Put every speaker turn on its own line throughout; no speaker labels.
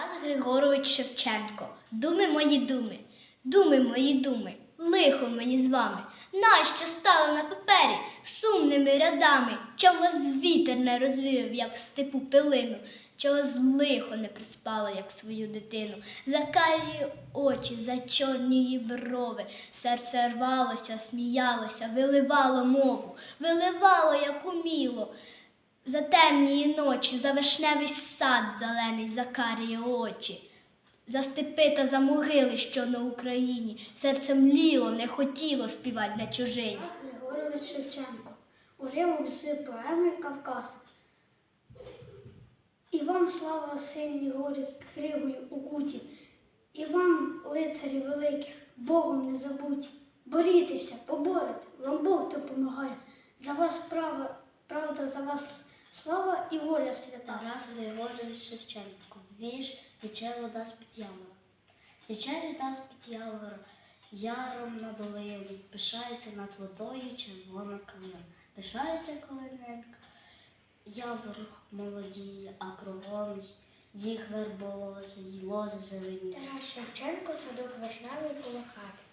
Тарас Григорович Шевченко, думи мої думи, думи мої думи, лихо мені з вами. Нащо стали на папері сумними рядами? Чом вас вітер не розвів, як в степу пилину? Чого з лихо не приспало, як свою дитину? За карі очі, за чорні брови, серце рвалося, сміялося, виливало мову, виливало, як уміло. За темні ночі, за вишневий сад зелений, за карі очі. За степи та за могили, що на Україні, серце мліло, не хотіло співати на чужині.
Григорович Шевченко. Уривок з поеми Кавказ. І вам слава синій горі кривою у куті, і вам, лицарі великі, Богом не забудь. Борітеся, поборете, вам Бог допомагає. За вас права, правда, за вас слава і воля свята.
Тарас Григорович Шевченко. Вірш тече вода з-під ямора. Тече вода з-під ямора, яром на долині, пишається над водою червона кам'яна. Пишається колиненька, явор молодіє, а кругом їх верболози, й лози зелені.
Тарас Шевченко, садок вишневий коло хати.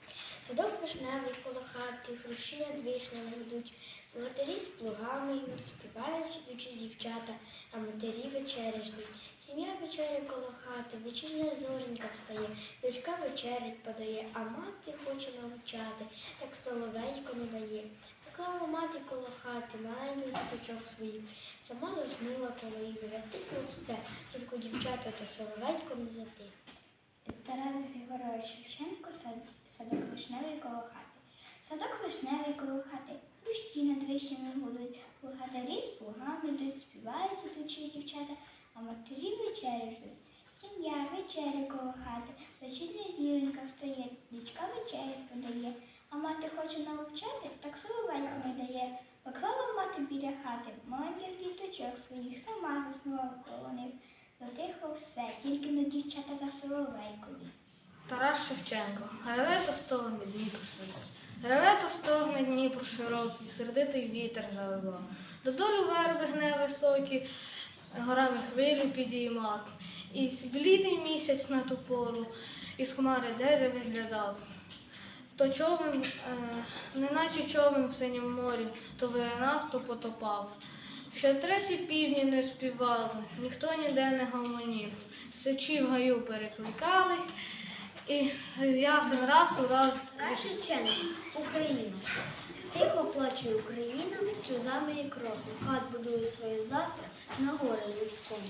Садок вишневий коло хати, хрущі над вишнями йдуть. Золотарі з плугами йдуть, співають ідучі дівчата, а матері вечері ждуть. Сім'я вечері коло хати, вечірня зоренька встає, дочка вечерять подає, а мати хоче навчати, так соловейко не дає. Поклала мати коло хати, маленький діточок своїх, сама заснула коло їх, затихло все, тільки дівчата та соловейко не затих.
Тарас Григорович Шевченко, сад- садок вишневий коло хати. Садок вишневий коло хати, хрущі над вишнями гудуть, благодарі з плугами йдуть, співають ідучі дівчата, а матері вечері ждуть. Сім'я вечері коло хати, вечірня зіронька встає, дочка вечері подає, а мати хоче навчати, так соловейко не дає. Поклала мати біля хати, маленьких діточок своїх, сама заснула коло них. Затихло все, тільки но дівчата за соловейкові.
Тарас Шевченко, греве та стогне Дніпро широкий. Греве та стогне Дніпро широкий, сердитий вітер завива. Додолу верби гне високі, горами хвилю підіймати. І блідий місяць на ту пору, із хмари деде виглядав. То човен, е, неначе човен в синім морі, то виринав, то потопав. Ще треті півні не співали, ніхто ніде не гомонів. Сичі в гаю перекликались, і ясен раз у раз
Тарас Шевченко, Україна. Тихо плаче Україна, сльозами і кров'ю. Хат будує своє завтра на горе людському.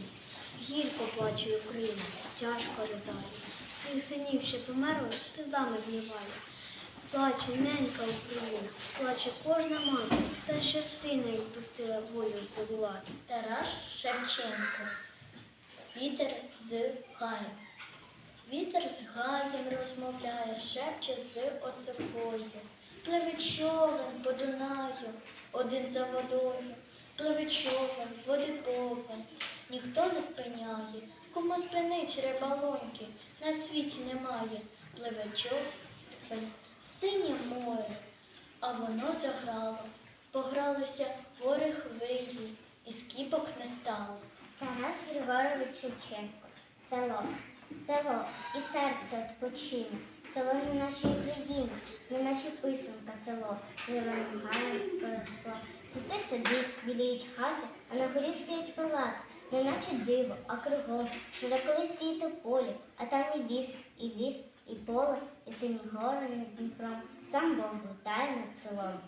Гірко плаче Україна, тяжко ридає. Своїх синів ще померли, сльозами вмиває. Плаче ненька Україна, плаче кожна мати, та що сина відпустила волю здобувати.
Тарас Шевченко. Вітер з гаєм. Вітер з гаєм розмовляє, шепче з осокою. Пливе човен по Дунаю, один за водою. Пливе човен, води повен, ніхто не спиняє. Кому спинить рибалоньки, на світі немає. Пливе човен синє море, а воно заграло. Погралися гори хвилі, і скіпок не стало.
Тарас Григорович Шевченко. Село. Село і серце відпочине. Село не нашої країни, не наче писанка село. Зеленим гаєм поросло. Світить сади, біліють хати, а на горі стоять палати. Не наче диво, а кругом. Широколисті і тополі, а там і ліс, і ліс, і поле, і сині гори над Дніпром. Сам Бог летає над селом.